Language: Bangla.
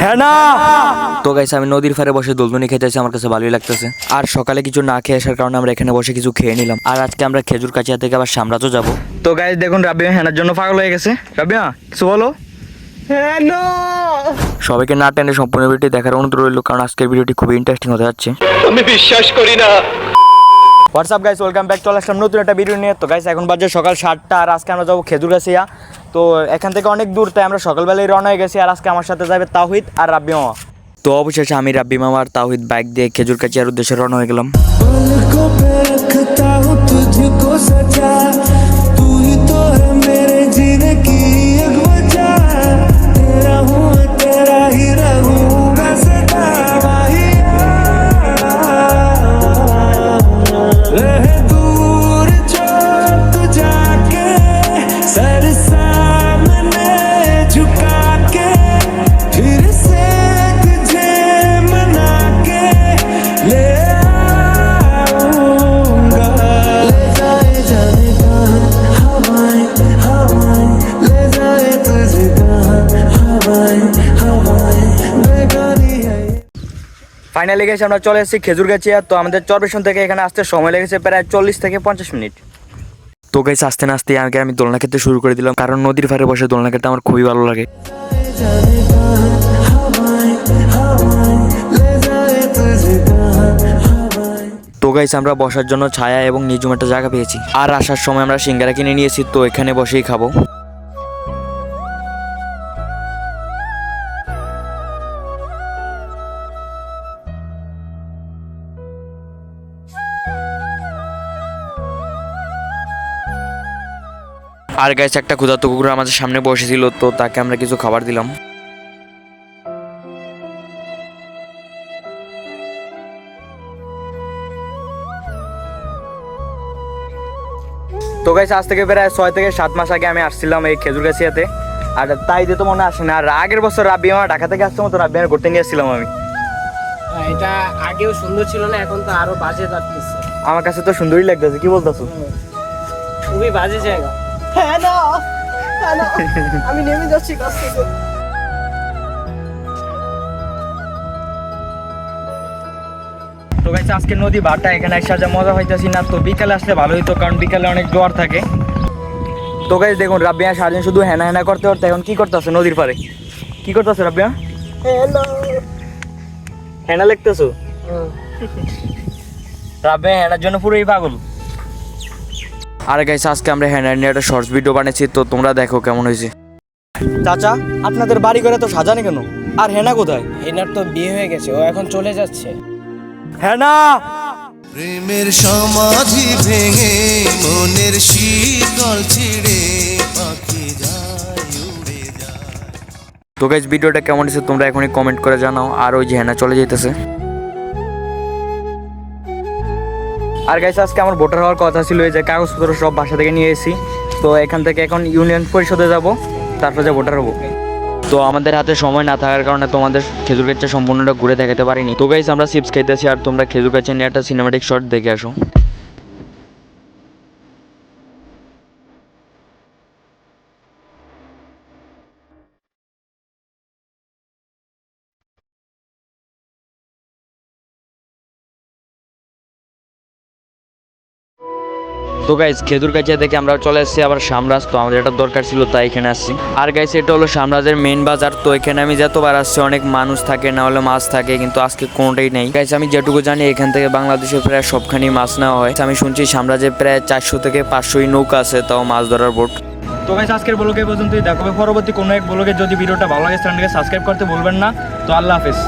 হ্যাঁ না। তো গাইছে আমি নদীর ফারে বসে দোলদুনি খেতেছি আমার কাছে ভালোই লাগতেছে। আর সকালে কিছু না খেয়ে আসার কারণে আমরা এখানে বসে কিছু খেয়ে নিলাম। আর আজকে আমরা খেজুর কাচিয়া থেকে আবার সামরাজও যাব। তো গাইজ দেখুন রাবিয়া হেনার জন্য পাগল হয়ে গেছে। রাবিয়া কিছু বলো। সবাইকে না টেনে সম্পূর্ণ ভিডিওটি দেখার অনুরোধ রইল কারণ আজকের ভিডিওটি খুবই ইন্টারেস্টিং হতে যাচ্ছে। আমি বিশ্বাস করি না। হোয়াটসঅ্যাপ গাইস ওয়েলকাম ব্যাক চলে আসলাম নতুন একটা ভিডিও নিয়ে। তো গাইস এখন বাজে সকাল সাতটা আর আজকে আমরা যাব খেজুর গাছিয়া তো, এখান থেকে অনেক দূর, তাই আমরা সকালবেলায় রওনা হয়ে গেছি। আর আজকে আমার সাথে যাবে তাহিদ আর রাব্বি মামা। তো, অবশেষে আমি রাব্বি মামা আর তাহিদ বাইক দিয়ে খেজুর কাচিয়ার উদ্দেশ্যে রওনা হয়ে গেলাম। ফাইনালি গেছে, আমরা চলে এসেছি খেজুর গাছিয়া তো আমাদের চরবেশন থেকে এখানে আসতে সময় লেগেছে প্রায় চল্লিশ থেকে পঞ্চাশ মিনিট। তো গাইছে আস্তে না আস্তে আগে আমি দোলনা খেতে শুরু করে দিলাম, কারণ নদীর ফারে বসে দোলনা খেতে আমার খুবই ভালো লাগে। তো গাইছে আমরা বসার জন্য ছায়া এবং নিজুম একটা জায়গা পেয়েছি। আর আসার সময় আমরা সিঙ্গারা কিনে নিয়েছি, তো এখানে বসেই খাব। আর গাইছে একটা ক্ষুধার্ত কুকুর আমাদের সামনে বসেছিল তো তাকে আমরা কিছু খাবার দিলাম। তো গাইছে আজ থেকে প্রায় ছয় থেকে সাত মাস আগে আমি আসছিলাম এই খেজুর গাছিয়াতে আর তাই দিয়ে তো মনে আসে না আর আগের বছর রাব্বি আমার ঢাকা থেকে আসছে মতো রাব্বি আমার ঘুরতে নিয়ে আসছিলাম আমি। এটা আগেও সুন্দর ছিল না এখন তো আরও বাজে লাগতেছে। আমার কাছে তো সুন্দরই লাগতেছে কি বলতেছো? খুবই বাজে জায়গা। হ্যাঁ না। হ্যাঁ না। আমি নেমে যাচ্ছি কাছ থেকে। তো গাইছে আজকে নদী ভাটা এখানে এসে যা মজা হইতেছি না তো বিকালে আসলে ভালো হইতো কারণ বিকালে অনেক জোয়ার থাকে। তো গাইজ দেখুন রাব্বিয়া সারাদিন শুধু হেনা হেনা করতে করতে এখন কি করতেছে নদীর পারে কি করতেছে রাব্বিয়া? হ্যাঁ হেনা লিখতেছো? রাব্বিয়া হেনার জন্য পুরোই পাগল। আর গাইছে আজকে আমরা হেনার নিয়ে একটা শর্টস ভিডিও বানিয়েছি তো তোমরা দেখো কেমন হয়েছে। চাচা আপনাদের বাড়ি ঘরে তো সাজানি কেন? আর হেনা কোথায়? এনার তো বিয়ে হয়ে গেছে ও এখন চলে যাচ্ছে। হেনা! প্রেমের সমাধি ভেঙে মনের শীতল ছিড়ে পাখি যায় উড়ে যায়। তো গাইজ ভিডিওটা কেমন হয়েছে তোমরা এখনই কমেন্ট করে জানাও আর ওই যে হেনা চলে যেতেছে আর গাইস আজকে আমার ভোটার হওয়ার কথা ছিল যে কাগজপত্র সব বাসা থেকে নিয়ে এসেছি। তো এখান থেকে এখন ইউনিয়ন পরিষদে যাব, তারপর যে ভোটার হব। তো আমাদের হাতে সময় না থাকার কারণে তোমাদের খেজুর গাছটা সম্পূর্ণটা ঘুরে দেখাতে পারিনি। তো গাইস আমরা চিপস খাইতেছি আর তোমরা খেজুর গাছের নিয়ে একটা সিনেমাটিক শট দেখে আসো। তো গাইজ খেজুর গাছিয়া থেকে আমরা চলে এসেছি আবার সামরাজ তো আমাদের এটা দরকার ছিল, তাই এখানে আসছি। আর গাইস এটা হলো সামরাজের মেন বাজার। তো এখানে আমি যতবার আসছি, অনেক মানুষ থাকে, না হলে মাছ থাকে, কিন্তু আজকে কোনোটাই নেই। গাইস আমি যেটুকু জানি, এখান থেকে বাংলাদেশে প্রায় সবখানি মাছ নেওয়া হয়। আমি শুনছি সামরাজে প্রায় চারশো থেকে পাঁচশোই নৌকা আছে, তাও মাছ ধরার বোট। তো গাইস আজকের ব্লগে পর্যন্তই। দেখাবে পরবর্তী কোনো এক ব্লগে। যদি ভিডিওটা ভালো লাগে চ্যানেলকে সাবস্ক্রাইব করতে ভুলবেন না। তো আল্লাহ হাফেজ।